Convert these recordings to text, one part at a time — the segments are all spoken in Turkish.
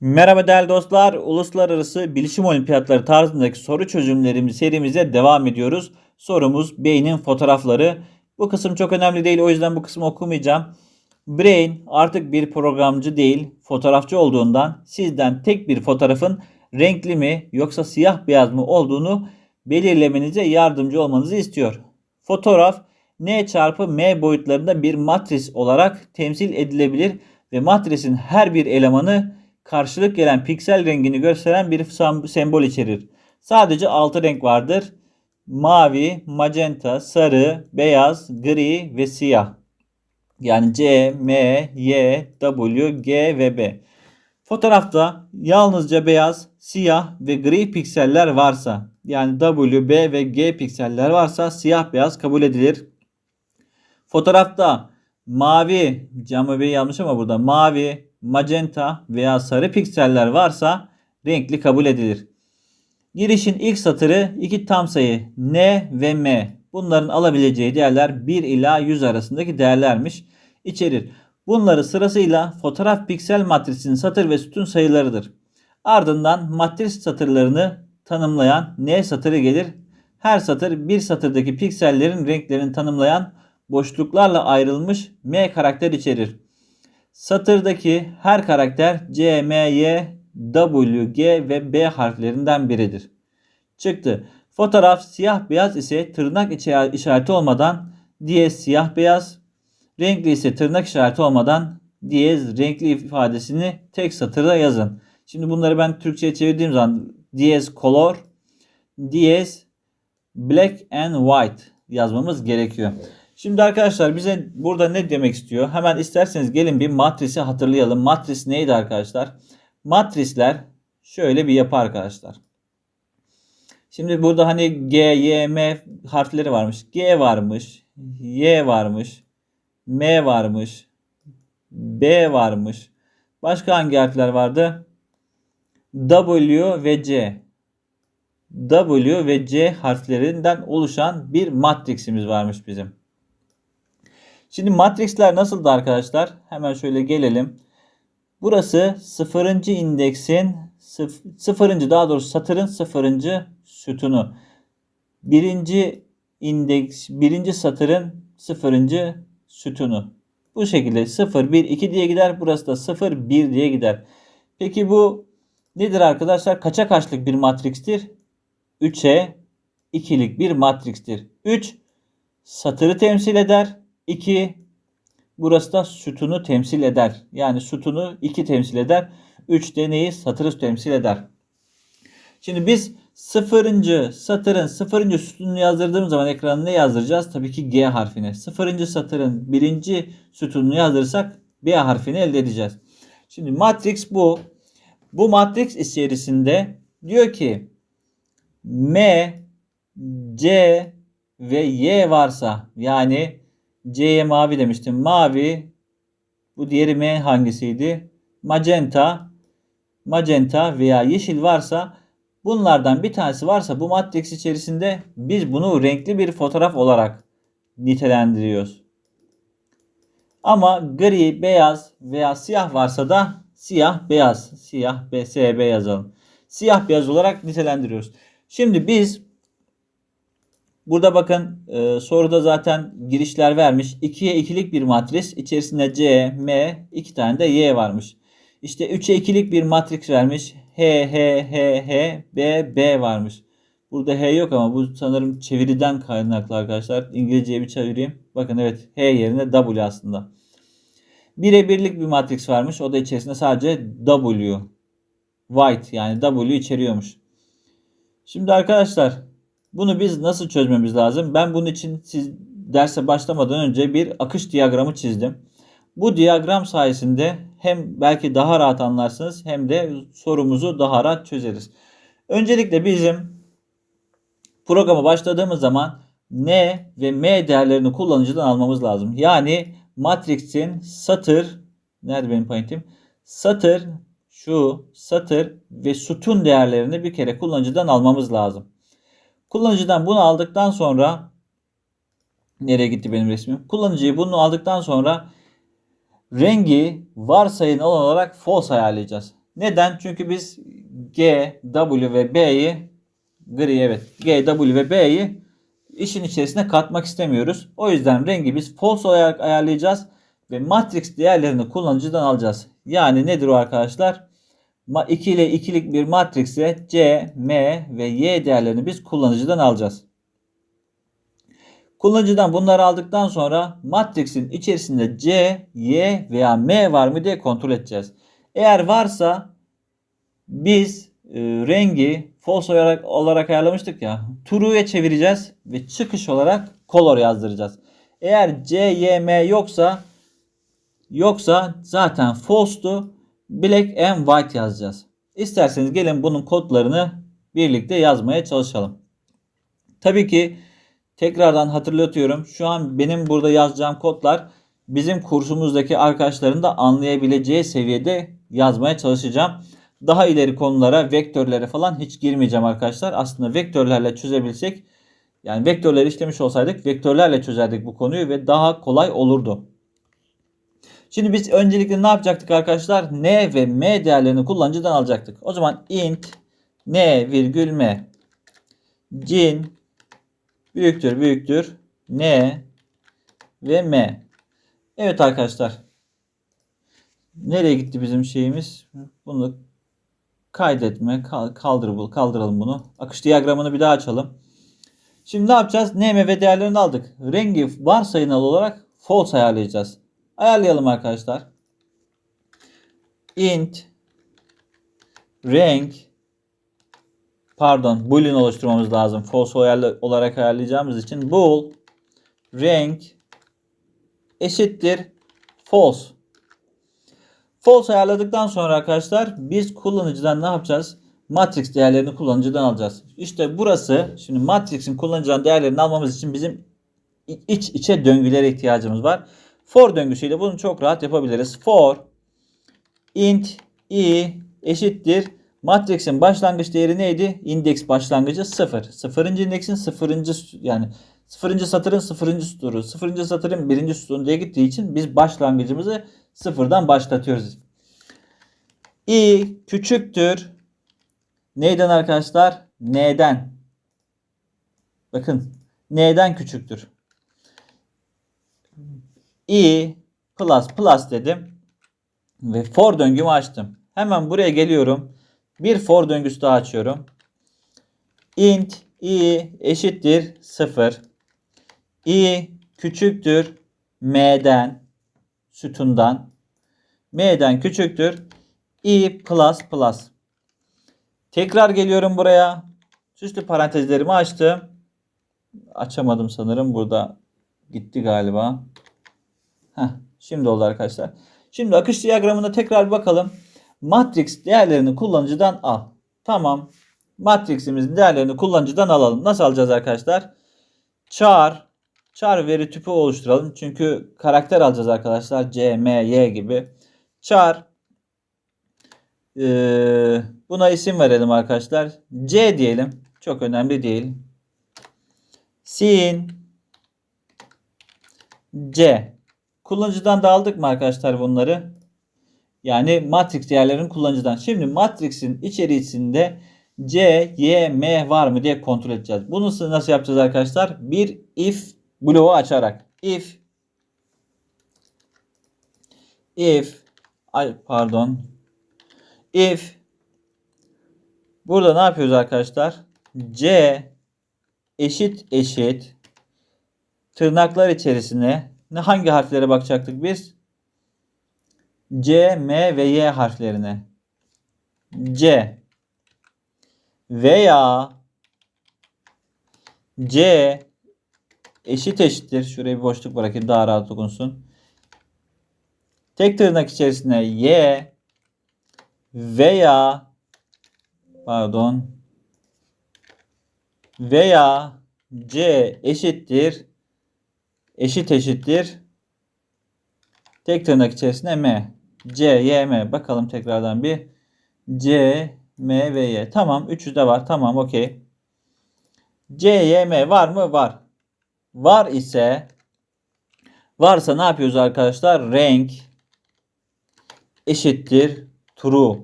Merhaba değerli dostlar. Uluslararası Bilişim Olimpiyatları tarzındaki soru çözümlerimiz serimize devam ediyoruz. Sorumuz beynin fotoğrafları. Bu kısım çok önemli değil o yüzden bu kısmı okumayacağım. Brain artık bir programcı değil, fotoğrafçı olduğundan sizden tek bir fotoğrafın renkli mi yoksa siyah beyaz mı olduğunu belirlemenize yardımcı olmanızı istiyor. Fotoğraf n çarpı m boyutlarında bir matris olarak temsil edilebilir ve matrisin her bir elemanı karşılık gelen piksel rengini gösteren bir sembol içerir. Sadece 6 renk vardır. Mavi, magenta, sarı, beyaz, gri ve siyah. Yani C, M, Y, W, G ve B. Fotoğrafta yalnızca beyaz, siyah ve gri pikseller varsa yani W, B ve G pikseller varsa siyah beyaz kabul edilir. Fotoğrafta mavi, camı bir yanlış ama burada mavi, magenta veya sarı pikseller varsa renkli kabul edilir. Girişin ilk satırı iki tam sayı n ve m. Bunların alabileceği değerler 1 ila 100 arasındaki değerlermiş içerir. Bunları sırasıyla fotoğraf piksel matrisinin satır ve sütun sayılarıdır. Ardından matris satırlarını tanımlayan n satırı gelir. Her satır bir satırdaki piksellerin renklerini tanımlayan boşluklarla ayrılmış m karakter içerir. Satırdaki her karakter C, M, Y, W, G ve B harflerinden biridir. Çıktı. Fotoğraf siyah beyaz ise tırnak işareti olmadan diyez siyah beyaz, renkli ise tırnak işareti olmadan diyez renkli ifadesini tek satırda yazın. Şimdi bunları ben Türkçe'ye çevirdiğim zaman diyez color, diyez black and white yazmamız gerekiyor. Şimdi arkadaşlar bize burada ne demek istiyor? Hemen isterseniz gelin bir matrisi hatırlayalım. Matris neydi arkadaşlar? Matrisler şöyle bir yapı arkadaşlar. Şimdi burada hani G, Y, M harfleri varmış. G varmış, Y varmış, M varmış, B varmış. Başka hangi harfler vardı? W ve C. W ve C harflerinden oluşan bir matriksimiz varmış bizim. Şimdi matrixler nasıldı arkadaşlar? Hemen şöyle gelelim. Burası sıfırıncı indeksin sıf- sıfırıncı daha doğrusu satırın sıfırıncı sütunu. Birinci indeks birinci satırın sıfırıncı sütunu. Bu şekilde 0 1 2 diye gider. Burası da 0 1 diye gider. Peki bu nedir arkadaşlar? Kaça kaçlık bir matrikstir? 3'e 2'lik bir matrikstir. 3 satırı temsil eder. 2 burası da sütunu temsil eder. Yani sütunu 2 temsil eder. 3 de neyi? Satırı temsil eder. Şimdi biz sıfırıncı satırın sıfırıncı sütununu yazdırdığımız zaman ekranına ne yazdıracağız? Tabii ki G harfini. Sıfırıncı satırın birinci sütununu yazdırırsak B harfini elde edeceğiz. Şimdi matrix bu. Bu matrix içerisinde diyor ki M, C ve Y varsa yani C'ye mavi demiştim. Mavi bu diğeri M hangisiydi? Magenta magenta veya yeşil varsa bunlardan bir tanesi varsa bu matrix içerisinde biz bunu renkli bir fotoğraf olarak nitelendiriyoruz. Ama gri, beyaz veya siyah varsa da siyah, beyaz, siyah, SB yazalım. Siyah, beyaz olarak nitelendiriyoruz. Şimdi biz burada bakın e, soruda zaten girişler vermiş. 2'ye 2'lik bir matris. içerisinde C, M, 2 tane de Y varmış. İşte 3'e 2'lik bir matris vermiş. H, H, H, H, B, B varmış. Burada H yok ama bu sanırım çeviriden kaynaklı arkadaşlar. İngilizceye bir çevireyim. Bakın evet H yerine W aslında. 1'e 1'lik bir matris varmış. O da içerisinde sadece W. White yani W içeriyormuş. Şimdi arkadaşlar bunu biz nasıl çözmemiz lazım? Ben bunun için siz derse başlamadan önce bir akış diyagramı çizdim. Bu diyagram sayesinde hem belki daha rahat anlarsınız hem de sorumuzu daha rahat çözeriz. Öncelikle bizim programa başladığımız zaman N ve M değerlerini kullanıcıdan almamız lazım. Yani matrix'in satır nerede benim pointim? Satır şu satır ve sütun değerlerini bir kere kullanıcıdan almamız lazım. Kullanıcıdan bunu aldıktan sonra nereye gitti benim resmim? Kullanıcıyı bunu aldıktan sonra rengi varsayın alan olarak false ayarlayacağız. Neden? Çünkü biz G, W ve B'yi gri evet G, W ve B'yi işin içerisine katmak istemiyoruz. O yüzden rengi biz false olarak ayarlayacağız ve matrix değerlerini kullanıcıdan alacağız. Yani nedir o arkadaşlar? 2 ile 2'lik bir matrikse C, M ve Y değerlerini biz kullanıcıdan alacağız. Kullanıcıdan bunları aldıktan sonra matrixin içerisinde C, Y veya M var mı diye kontrol edeceğiz. Eğer varsa biz e, rengi false olarak, olarak ayarlamıştık ya. True'ya çevireceğiz ve çıkış olarak color yazdıracağız. Eğer C, Y, M yoksa yoksa zaten false'tu. Black and white yazacağız. İsterseniz gelin bunun kodlarını birlikte yazmaya çalışalım. Tabii ki tekrardan hatırlatıyorum. Şu an benim burada yazacağım kodlar bizim kursumuzdaki arkadaşların da anlayabileceği seviyede yazmaya çalışacağım. Daha ileri konulara, vektörlere falan hiç girmeyeceğim arkadaşlar. Aslında vektörlerle çözebilsek yani vektörleri işlemiş olsaydık vektörlerle çözerdik bu konuyu ve daha kolay olurdu. Şimdi biz öncelikle ne yapacaktık arkadaşlar? N ve M değerlerini kullanıcıdan alacaktık. O zaman int N virgül M cin büyüktür büyüktür N ve M. Evet arkadaşlar. Nereye gitti bizim şeyimiz? Bunu kaydetme, kaldıralım, kaldıralım bunu. Akış diyagramını bir daha açalım. Şimdi ne yapacağız? N, M ve değerlerini aldık. Rengi varsayınal olarak false ayarlayacağız. Ayarlayalım arkadaşlar. int renk pardon boolean oluşturmamız lazım. False olarak ayarlayacağımız için bool renk eşittir false. False ayarladıktan sonra arkadaşlar biz kullanıcıdan ne yapacağız? Matrix değerlerini kullanıcıdan alacağız. İşte burası şimdi matrix'in kullanıcıdan değerlerini almamız için bizim iç içe döngülere ihtiyacımız var. For döngüsüyle bunu çok rahat yapabiliriz. For int i eşittir. Matrix'in başlangıç değeri neydi? İndeks başlangıcı 0. 0. indeksin 0. yani 0. satırın 0. sütunu, 0. satırın 1. sütunu diye gittiği için biz başlangıcımızı sıfırdan başlatıyoruz. i küçüktür. Neyden arkadaşlar? N'den. Bakın. N'den küçüktür i plus plus dedim. Ve for döngümü açtım. Hemen buraya geliyorum. Bir for döngüsü daha açıyorum. int i eşittir 0. i küçüktür m'den sütundan. m'den küçüktür i plus plus. Tekrar geliyorum buraya. Süslü parantezlerimi açtım. Açamadım sanırım. Burada gitti galiba. Heh, şimdi oldu arkadaşlar. Şimdi akış diyagramına tekrar bir bakalım. Matrix değerlerini kullanıcıdan al. Tamam. Matrix'imizin değerlerini kullanıcıdan alalım. Nasıl alacağız arkadaşlar? Char char veri tipi oluşturalım. Çünkü karakter alacağız arkadaşlar. C, M, Y gibi. Char ee, buna isim verelim arkadaşlar. C diyelim. Çok önemli değil. Sin C Kullanıcıdan da aldık mı arkadaşlar bunları? Yani matrix değerlerini kullanıcıdan. Şimdi matrix'in içerisinde C, Y, M var mı diye kontrol edeceğiz. Bunu nasıl yapacağız arkadaşlar? Bir if bloğu açarak. If if ay pardon if burada ne yapıyoruz arkadaşlar? C eşit eşit tırnaklar içerisine ne hangi harflere bakacaktık biz? C, M ve Y harflerine. C veya C eşit eşittir. Şuraya bir boşluk bırakayım daha rahat okunsun. Tek tırnak içerisine Y veya pardon veya C eşittir eşit eşittir tek tırnak içerisinde m. C, Y, M. Bakalım tekrardan bir. C, M ve Y. Tamam. Üçü de var. Tamam. Okey. C, Y, M var mı? Var. Var ise varsa ne yapıyoruz arkadaşlar? Renk eşittir true.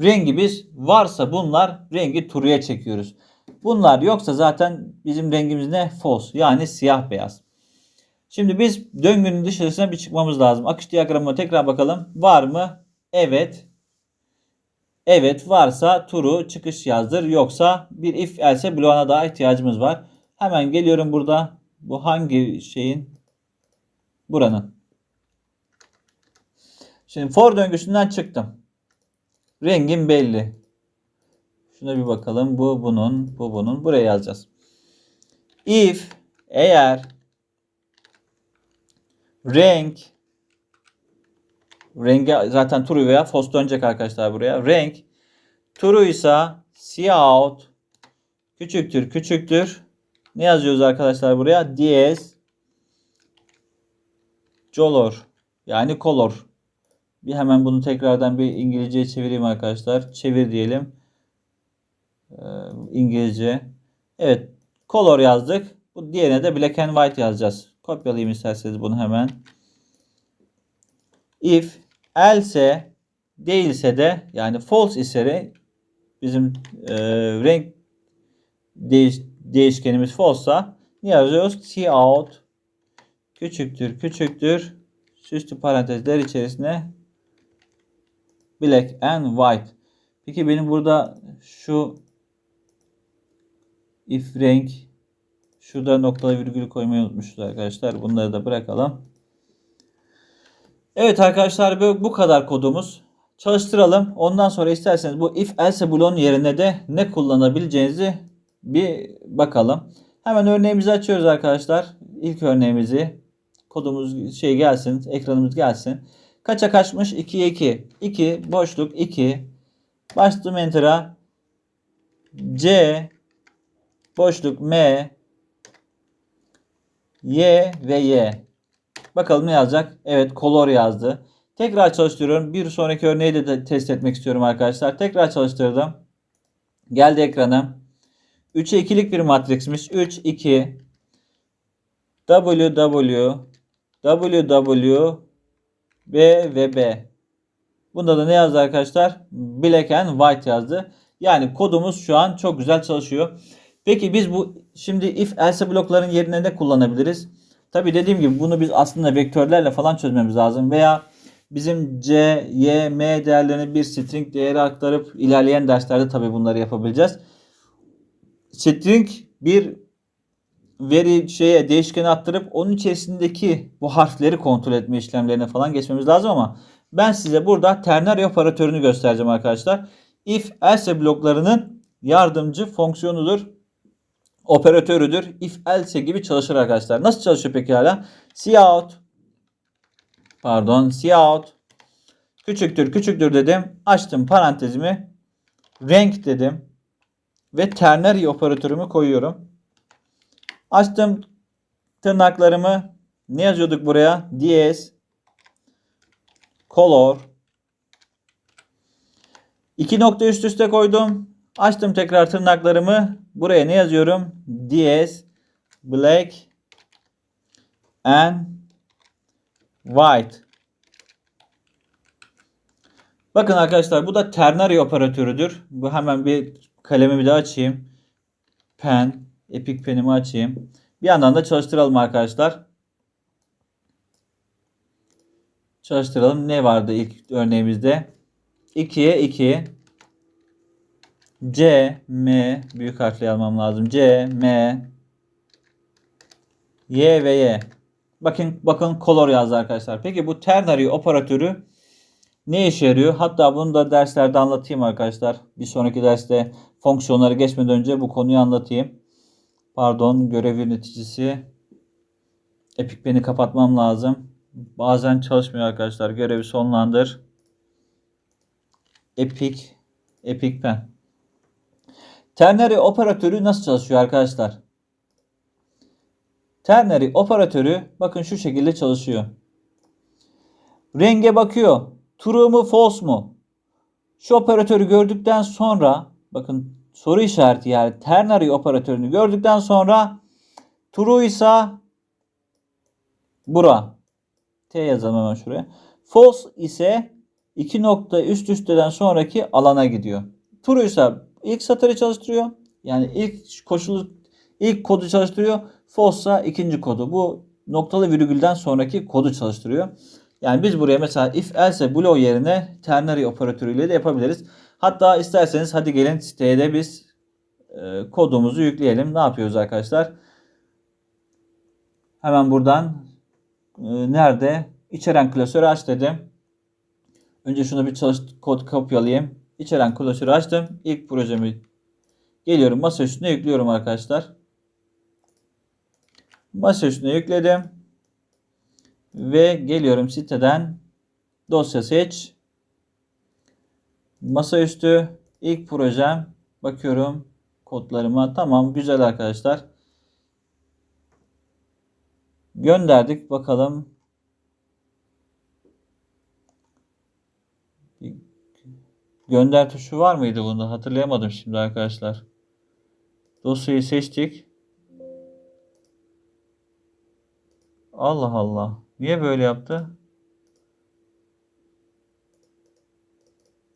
rengi biz varsa bunlar rengi true'ya çekiyoruz. Bunlar yoksa zaten bizim rengimiz ne? False yani siyah beyaz. Şimdi biz döngünün dışarısına bir çıkmamız lazım. Akış diyagramına tekrar bakalım. Var mı? Evet. Evet varsa true çıkış yazdır. Yoksa bir if else bloğuna daha ihtiyacımız var. Hemen geliyorum burada. Bu hangi şeyin? Buranın. Şimdi for döngüsünden çıktım. Rengim belli. Şuna bir bakalım. Bu bunun, bu bunun. Buraya yazacağız. If eğer renk rengi zaten true veya false dönecek arkadaşlar buraya. Renk true ise siyahut küçüktür küçüktür. Ne yazıyoruz arkadaşlar buraya? DS color yani color. Bir hemen bunu tekrardan bir İngilizceye çevireyim arkadaşlar. Çevir diyelim. Ee, İngilizce. Evet. Color yazdık. Bu diğerine de black and white yazacağız. Kopyalayayım isterseniz bunu hemen. If else değilse de yani false ise bizim e, renk değiş, değişkenimiz false'sa ne yazıyoruz? Cout küçüktür küçüktür süslü parantezler içerisine black and white. Peki benim burada şu if renk şurada noktalı virgül koymayı unutmuşuz arkadaşlar. Bunları da bırakalım. Evet arkadaşlar bu, kadar kodumuz. Çalıştıralım. Ondan sonra isterseniz bu if else bloğun yerine de ne kullanabileceğinizi bir bakalım. Hemen örneğimizi açıyoruz arkadaşlar. İlk örneğimizi kodumuz şey gelsin, ekranımız gelsin. Kaça kaçmış? 2'ye 2. 2 boşluk 2. Bastım enter'a. C boşluk M Y ve Y. Bakalım ne yazacak? Evet color yazdı. Tekrar çalıştırıyorum. Bir sonraki örneği de test etmek istiyorum arkadaşlar. Tekrar çalıştırdım. Geldi ekrana. 3'e 2'lik bir matriksmiş. 3, 2 W, W W, W B ve B. Bunda da ne yazdı arkadaşlar? Black and white yazdı. Yani kodumuz şu an çok güzel çalışıyor. Peki biz bu şimdi if else blokların yerine ne kullanabiliriz? Tabi dediğim gibi bunu biz aslında vektörlerle falan çözmemiz lazım. Veya bizim C, Y, M değerlerini bir string değeri aktarıp ilerleyen derslerde tabi bunları yapabileceğiz. String bir veri şeye değişkeni attırıp onun içerisindeki bu harfleri kontrol etme işlemlerine falan geçmemiz lazım ama ben size burada ternary operatörünü göstereceğim arkadaşlar. If else bloklarının yardımcı fonksiyonudur. Operatörüdür. If else gibi çalışır arkadaşlar. Nasıl çalışıyor peki hala? Cout pardon cout küçüktür küçüktür dedim. Açtım parantezimi. Renk dedim. Ve ternary operatörümü koyuyorum. Açtım tırnaklarımı. Ne yazıyorduk buraya? DS color İki nokta üst üste koydum. Açtım tekrar tırnaklarımı. Buraya ne yazıyorum? DS black and white. Bakın arkadaşlar bu da ternary operatörüdür. Bu hemen bir kalemi bir daha açayım. Pen Epic Pen'imi açayım. Bir yandan da çalıştıralım arkadaşlar. Çalıştıralım. Ne vardı ilk örneğimizde? 2'ye 2 C, M büyük harfle almam lazım. C, M Y ve Y. Bakın bakın color yazdı arkadaşlar. Peki bu ternary operatörü ne işe yarıyor? Hatta bunu da derslerde anlatayım arkadaşlar. Bir sonraki derste fonksiyonları geçmeden önce bu konuyu anlatayım. Pardon görev yöneticisi. Epic beni kapatmam lazım. Bazen çalışmıyor arkadaşlar. Görevi sonlandır. Epic Epic Pen. Ternary operatörü nasıl çalışıyor arkadaşlar? Ternary operatörü bakın şu şekilde çalışıyor. Renge bakıyor. True mu false mu? Şu operatörü gördükten sonra bakın soru işareti yani ternary operatörünü gördükten sonra true ise bura. T yazalım hemen şuraya. False ise iki nokta üst üsteden sonraki alana gidiyor. True'ysa ilk satırı çalıştırıyor. Yani ilk koşulu ilk kodu çalıştırıyor. False'sa ikinci kodu. Bu noktalı virgülden sonraki kodu çalıştırıyor. Yani biz buraya mesela if else blow yerine ternary operatörüyle de yapabiliriz. Hatta isterseniz hadi gelin siteye de biz e, kodumuzu yükleyelim. Ne yapıyoruz arkadaşlar? Hemen buradan e, nerede? İçeren klasörü aç dedim. Önce şunu bir çalış kod kopyalayayım. İçeren klasörü açtım. İlk projemi geliyorum masa üstüne yüklüyorum arkadaşlar. Masa üstüne yükledim. Ve geliyorum siteden dosya seç. Masaüstü ilk projem bakıyorum kodlarıma. Tamam güzel arkadaşlar. Gönderdik bakalım. Gönder tuşu var mıydı bunda? Hatırlayamadım şimdi arkadaşlar. Dosyayı seçtik. Allah Allah. Niye böyle yaptı?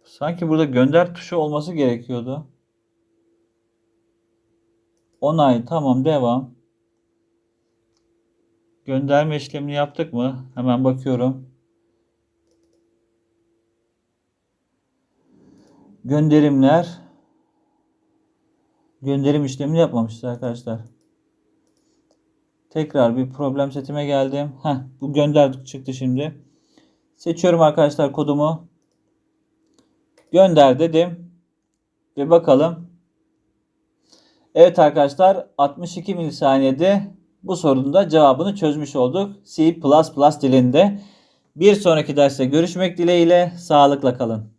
Sanki burada gönder tuşu olması gerekiyordu. Onay tamam devam. Gönderme işlemini yaptık mı? Hemen bakıyorum. Gönderimler. Gönderim işlemini yapmamışız arkadaşlar. Tekrar bir problem setime geldim. Heh, bu gönderdik çıktı şimdi. Seçiyorum arkadaşlar kodumu. Gönder dedim. Ve bakalım. Evet arkadaşlar 62 milisaniyede bu sorunun da cevabını çözmüş olduk. C++ dilinde. Bir sonraki derste görüşmek dileğiyle sağlıkla kalın.